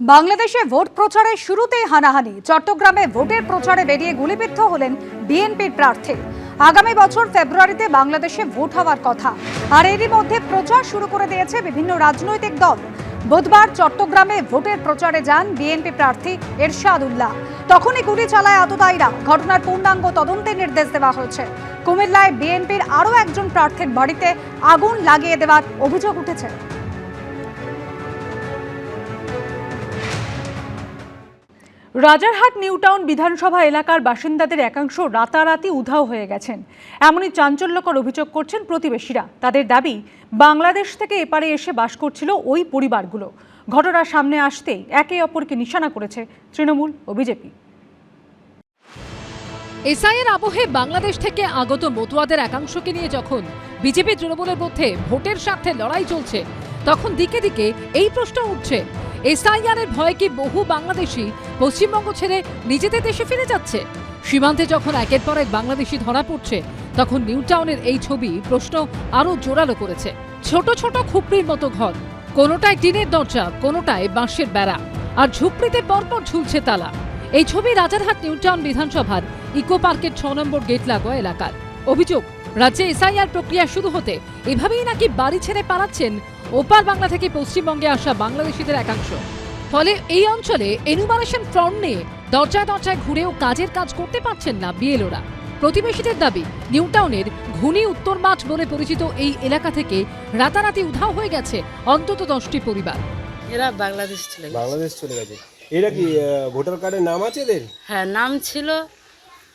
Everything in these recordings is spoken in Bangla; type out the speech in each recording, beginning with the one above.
বাংলাদেশে ভোট প্রচারের শুরুতেই হানাহানি। চট্টগ্রামে ভোটের প্রচারে বেরিয়ে গুলিবিদ্ধ হলেন বিএনপির প্রার্থী। আগামী বছর ফেব্রুয়ারিতে বাংলাদেশে ভোট হওয়ার কথা। আর এরই মধ্যে প্রচার শুরু করে দিয়েছে বিভিন্ন রাজনৈতিক দল। বুধবার চট্টগ্রামে ভোটের প্রচারে যান বিএনপি প্রার্থী এরশাদ উল্লাহ তখনই গুলি চালায় আততায়ীরা। ঘটনার পূর্ণাঙ্গ তদন্তের নির্দেশ দেওয়া হয়েছে। কুমিল্লায় বিএনপির আরও একজন প্রার্থীর বাড়িতে আগুন লাগিয়ে দেওয়ার অভিযোগ উঠেছে। রাজারহাট, নিউটাউন বিধানসভা এলাকার বাসিন্দাদের একাংশ রাতারাতি উধাও হয়ে গেছেন। এমনই চাঞ্চল্যকর অভিযোগ করছেন প্রতিবেশীরা। তাদের দাবি, বাংলাদেশ থেকে এপারে এসে বাস করছিল ওই পরিবারগুলো। ঘটনা সামনে আসতেই একে অপরকে নিশানা করেছে তৃণমূল ও বিজেপি। এসআইয়ের আবহে বাংলাদেশ থেকে আগত মতুয়াদের একাংশকে নিয়ে যখন বিজেপি তৃণমূলের মধ্যে ভোটের স্বার্থে লড়াই চলছে, তখন দিকে দিকে এই প্রশ্ন উঠছে। এসআইআর এর ভয়ে কি বহু বাংলাদেশি পশ্চিমবঙ্গ ছেড়ে নিজেদের দেশে ফিরে যাচ্ছে। সীমান্তে যখন একের পর এক বাংলাদেশি ধরা পড়ছে, তখন নিউ টাউনের এই ছবি প্রশ্ন আরও জোরালো করেছে। ছোট ছোট খুপড়ির মতো ঘর, কোনোটায় টিনের দরজা, কোনোটায় বাঁশের বেড়া, আর ঝুপড়িতে পরপর ঝুলছে তালা। এই ছবি রাজারহাট নিউটাউন বিধানসভার ইকো পার্কের ছ নম্বর গেট লাগোয়া এলাকার। অভিযোগ, রাজ্যে এসআইআর প্রক্রিয়া শুরু হতে এভাবেই নাকি বাড়ি ছেড়ে পালাচ্ছেন ওপার বাংলা থেকে পশ্চিমবঙ্গে আসা বাংলাদেশিদের একাংশ। ফলে এই অঞ্চলে এনুমারেশন ফর্ম নিয়ে দরজায় দরজায় ঘুরেও কাজের কাজ করতে পারছেন না বিএলওরা। প্রতিবেশীদের দাবি নিউটাউনের ঘুনি উত্তর মাঠ বলে পরিচিত এই এলাকা থেকে রাতারাতি উধাও হয়ে গেছে অন্তত দশটি পরিবার। এরা বাংলাদেশ চলে গেছে। বাংলাদেশ চলে গেছে। এরা কি ভোটার কার্ডে নাম আছে এদের? হ্যাঁ নাম ছিল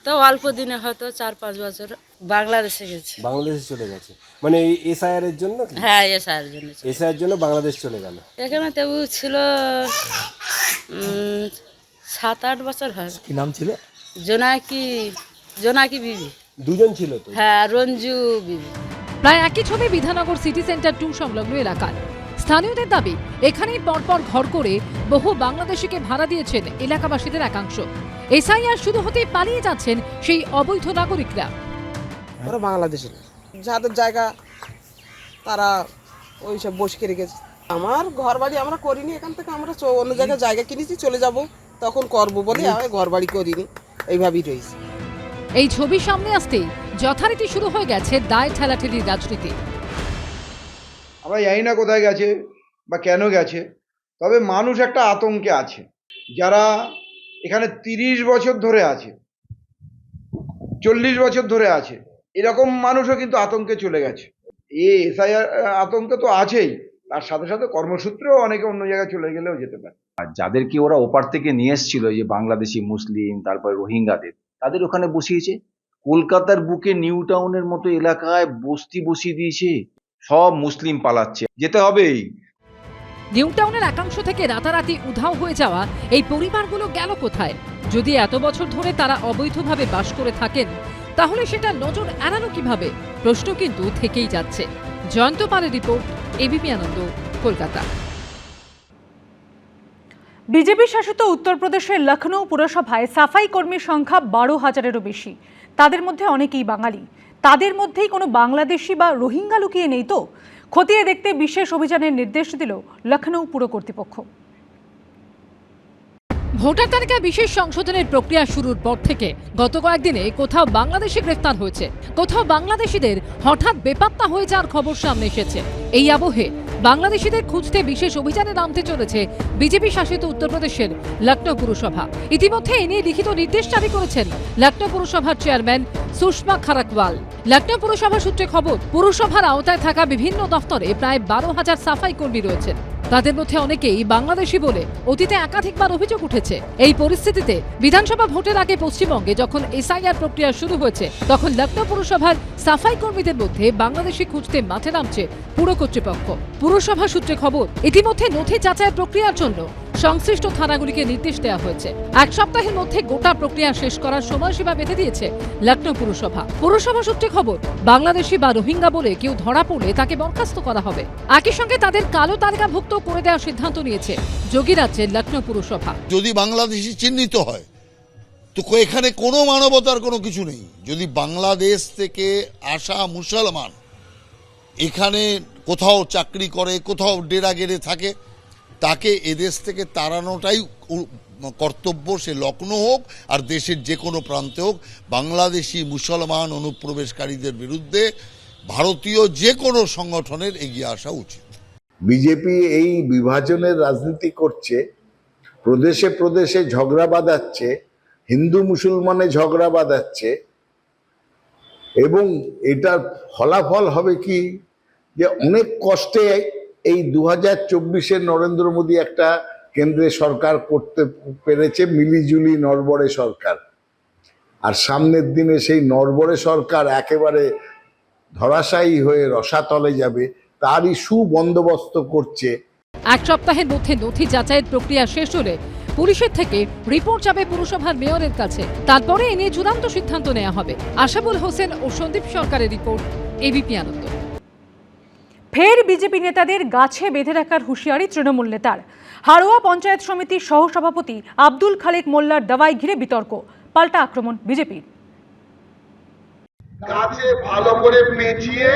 তো অল্প দিনে হয়তো চার পাঁচ বছর বাংলাদেশে গেছে। বাংলাদেশে চলে গেছে। মানে এই এসআইআর এর জন্য হ্যাঁ এসআর জন্য ছিল। এসআইআর জন্য বাংলাদেশ চলে গেল। এখানে তবু ছিল সাত আট বছর হয়। কি নাম ছিল? জোনাকি জোনাকি বিবি। দুজন ছিল তো? হ্যাঁ রঞ্জু বিবি। প্রায় একই ছবি বিধাননগর সিটি সেন্টার টু সংলগ্ন এলাকার। স্থানীয়দের দাবি এখানেই পরপর ঘর করে বহু বাংলাদেশিকে ভাড়া দিয়েছেন এলাকাবাসীদের একাংশ। এসআইআর শুরু হতেই পালিয়ে যাচ্ছেন সেই অবৈধ নাগরিকরা। ওরা বাংলাদেশের। যাদের জায়গা তারা ওই সব বসকে রেখেছে। আমার ঘর বাড়ি আমরা করিনি এখান থেকে আমরা চ- অন্য জায়গায় জায়গা কিনেছি চলে যাব তখন করব বলে আমি ঘর বাড়ি করিনি এইভাবেই রয়েছে। এই ছবি সামনে আসতেই যথারীতি শুরু হয়ে গেছে দায় ঠেলাঠেলির রাজনীতি। আমরা জানি না কোথায় গেছে বা কেন গেছে তবে মানুষ একটা আতঙ্কে আছে। যারা এখানে তিরিশ বছর ধরে আছে চল্লিশ বছর ধরে আছে এরকম মানুষও কিন্তু আতঙ্কে চলে গেছে। এই এসআইআর আতঙ্ক তো আছেই। তার সাথে সাথে কর্মসূত্রেও অনেকে অন্য জায়গায় চলে গেলেও যেতে পারে। আর যাদেরকে ওরা ওপার থেকে নিয়ে এসেছিল এই যে বাংলাদেশি মুসলিম তারপর রোহিঙ্গাদের তাদের ওখানে বসিয়েছে। কলকাতার বুকে নিউ টাউনের মতো এলাকায় বস্তি বসিয়ে দিয়েছে। সব মুসলিম পালাচ্ছে। যেতে হবেই। নিউ টাউনের একাংশ থেকে রাতারাতি উধাও হয়ে যাওয়া এই পরিবারগুলো গেল কোথায়? যদি এত বছর ধরে তারা অবৈধভাবে বাস করে থাকেন তাহলে সেটা নজর এড়ানো কীভাবে? প্রশ্ন কিন্তু থেকেই যাচ্ছে। জয়ন্ত পালের report ABP Ananda, Kolkata. BJP শাসিত উত্তরপ্রদেশের লখনৌ পুরসভায় সাফাই কর্মীর সংখ্যা বারো হাজারেরও বেশি। তাদের মধ্যে অনেকেই বাঙালি। তাদের মধ্যেই কোনো বাংলাদেশি বা রোহিঙ্গা লুকিয়ে নেই তো? খতিয়ে দেখতে বিশেষ অভিযানের নির্দেশ দিল লখনৌ পুর কর্তৃপক্ষ। ভোটার তালিকা বিশেষ সংশোধনের প্রক্রিয়া শুরুর পর থেকে গত কয়েকদিনে কোথাও বাংলাদেশি গ্রেফতার হয়েছে। কোথাও বাংলাদেশিদের হঠাৎ বেপাত্তা হয়ে যাওয়ার খবর সামনে এসেছে। এই আবহে বাংলাদেশিদের খুঁজতে বিশেষ অভিযানে নামতে চলেছে বিজেপি শাসিত উত্তরপ্রদেশের লখনৌ পুরসভা। ইতিমধ্যে এ নিয়ে লিখিত নির্দেশ জারি করেছেন লখনৌ পুরসভার চেয়ারম্যান সুষমা খারাকওয়াল। লখনৌ পুরসভা সূত্রে খবর, পুরসভার আওতায় থাকা বিভিন্ন দফতরে প্রায় বারো হাজার সাফাই কর্মী রয়েছেন। তাদের মধ্যে অনেকেই বাংলাদেশি বলে অতীতে একাধিকবার অভিযোগ উঠেছে। এই পরিস্থিতিতে বিধানসভা ভোটের আগে পশ্চিমবঙ্গে যখন এসআইআর প্রক্রিয়া শুরু হয়েছে, তখন লখনৌ পুরসভার সাফাই কর্মীদের মধ্যে বাংলাদেশি খুঁজতে মাঠে নামছে পুর কর্তৃপক্ষ। পুরসভা সূত্রে খবর, ইতিমধ্যে নথি যাচাইয়ের প্রক্রিয়ার জন্য সংশ্লিষ্ট থানাগুলিকে নির্দেশ দেওয়া হয়েছে। এক সপ্তাহের মধ্যে গোটা প্রক্রিয়া শেষ করার সময়সীমা বেঁধে দিয়েছে লখনৌ পুরসভা। পুরসভা সূত্রে খবর, বাংলাদেশি বা রোহিঙ্গা বলে কেউ ধরা পড়লে তাকে বরখাস্ত করা হবে। একই সঙ্গে তাদের কালো তালিকাভুক্ত করে দেওয়ার সিদ্ধান্ত নিয়েছে যোগীরাজ্যের লখনৌ পুরসভা। যদি বাংলাদেশি চিহ্নিত হয়, তো এখানে কোনো মানবতার কোনো কিছু নেই। যদি বাংলাদেশ থেকে আসা মুসলমান এখানে কোথাও চাকরি করে, কোথাও ডেরা গেড়ে থাকে তাকে এদেশ থেকে তাড়ানোটাই কর্তব্য, সে লগ্ন হোক আর দেশের যে কোনো প্রান্তে হোক, বাংলাদেশি মুসলমান অনুপ্রবেশকারীদের বিরুদ্ধে ভারতীয় যে কোনো সংগঠনের এগিয়ে আসা উচিত। বিজেপি এই বিভাজনের রাজনীতি করছে, প্রদেশে প্রদেশে ঝগড়া বাঁধাচ্ছে, হিন্দু মুসলমানে ঝগড়া বাঁধাচ্ছে, এবং এটার ফলাফল হবে কি? যে অনেক কষ্টে এই দু হাজার চব্বিশে নরেন্দ্র মোদী একটা কেন্দ্রে সরকার করতে পেরেছে, মিলিজুলি নরবরে সরকার। আর সামনের দিনে সেই নরবরে সরকার একেবারে ধরাশায়ী হয়ে রসাতলে যাবে, তারই সুবন্দোবস্ত করছে। এক সপ্তাহের মধ্যে নথি যাচাইয়ের প্রক্রিয়া শেষ হলে পুলিশের থেকে রিপোর্ট যাবে পুরসভার মেয়রের কাছে। তারপরে এ নিয়ে চূড়ান্ত সিদ্ধান্ত নেওয়া হবে। আশাবুল হোসেন ও সন্দীপ সরকারের রিপোর্ট, এবিপি আনন্দ। ফের বিজেপি নেতাদের গাছে বেঁধে রাখার হুঁশিয়ারি তৃণমূল নেতার। হাড়োয়া পঞ্চায়েত সমিতির সহসভাপতি আব্দুল খালেক মোল্লার দাওয়াই ঘিরে বিতর্ক পাল্টা আক্রমণ বিজেপির। গাছে ভালো করে পেঁচিয়ে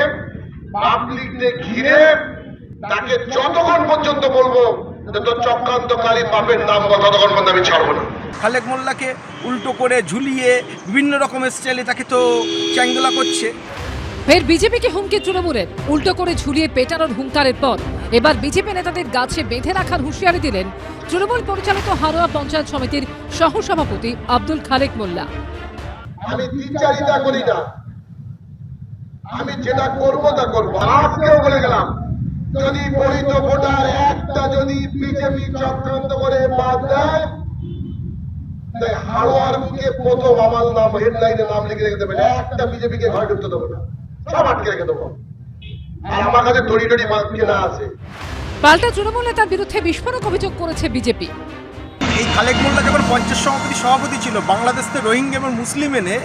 পাবলিকদের ঘিরে তাকে যতক্ষণ পর্যন্ত বলব যে চক্রান্তকারী বাপের নাম ততক্ষণ পর্যন্ত আমি ছাড়বো না। খালেক মোল্লাকে উল্টো করে ঝুলিয়ে বিভিন্ন রকমের স্টাইলে তাকে তো চ্যাংদোলা করছে। ফের বিজেপিকে হুমকি তৃণমূলের। উল্টো করে ঝুলিয়ে পেটানোর হুঙ্কারের পর এবার বিজেপি নেতাদের গাছে বেঁধে রাখার হুঁশিয়ারি দিলেন তৃণমূল পরিচালিত হারোয়া পঞ্চায়েত সমিতির সহসভাপতি আব্দুল খালেক মোল্লা। আমি যেটা তা আজকেও বলে গেলাম, যদি বৈধ ভোটার একটা যদি বিজেপি চক্রান্ত করে বাদ দেয় হাড়োয়ার বুকে প্রথম আমার নাম হেডলাইনে নাম লিখে রেখে দেবেন। একটা বিজেপিকে ঘরে ঢুকতে দেবো না। সব আটকে রেখে দেবো। আর আমার কাছে দড়ি টড়ি মাছ কেনা আছে। পাল্টা তৃণমূল নেতার বিরুদ্ধে বিস্ফোরক অভিযোগ করেছে বিজেপি। এই খালেক মোল্লা যখন পঞ্চায়েত সভাপতি সভাপতি ছিল বাংলাদেশ থেকে রোহিঙ্গা এবং মুসলিম এনে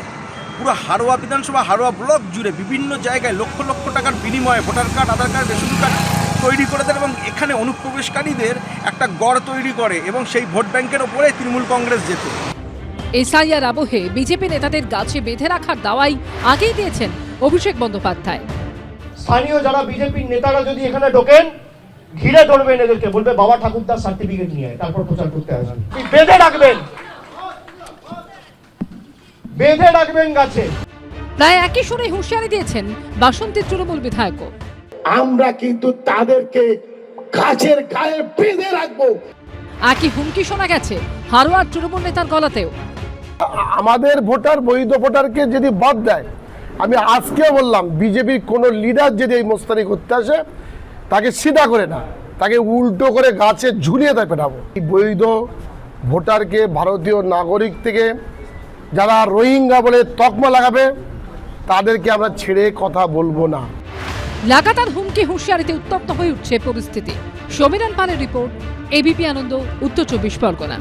পুরো হারোয়া বিধানসভা হারোয়া ব্লক জুড়ে বিভিন্ন জায়গায় লক্ষ লক্ষ টাকার বিনিময়ে voter card Aadhaar card ration card তৈরি করে দেন এবং এখানে অনুপ্রবেশকারীদের একটা গড় তৈরি করে এবং সেই ভোট ব্যাংকের ওপরে তৃণমূল কংগ্রেস যেত। এসআইআর আবহে বিজেপি নেতাদের গাছে বেঁধে রাখার দাওয়াই আগেই দিয়েছেন অভিষেক বন্দ্যোপাধ্যায়। স্থানীয় যারা বিজেপির নেতারা যদি এখানে ঢোকেন ঘিরে ধরবেন এদেরকে বলবে বাবা ঠাকুরদার সার্টিফিকেট নিয়ে তারপর প্রচার করতে আসবেন বেঁধে রাখবেন। বেঁধে রাখবেন গাছে। প্রায় একই সুরে হুঁশিয়ারি দিয়েছেন বাসন্তী তৃণমূল বিধায়কও। আমরা কিন্তু তাদেরকে গাছের গায়ে বেঁধে রাখব। একই হুমকি শোনা গেছে হারোয়ার তৃণমূল নেতার গলাতেও। আমাদের ভোটার বৈধ ভোটারকে যদি বাদ দেয় আমি আজকেও বললাম, বিজেপির কোনো লিডার যদি এই মোস্তানি করতে আসে, তাকে সিধা করে না। তাকে উল্টো করে গাছে ঝুলিয়ে তাই পেটাবো। বৈধ ভোটারকে ভারতীয় নাগরিক থেকে যারা রোহিঙ্গা বলে তকমা লাগাবে, তাদেরকে আমরা ছেড়ে কথা বলব না। লাগাতার হুমকি হুঁশিয়ারিতে উত্তপ্ত হয়ে উঠছে পরিস্থিতি। সমীরণ পালের রিপোর্ট এবিপি আনন্দ, উত্তর চব্বিশ পরগনা।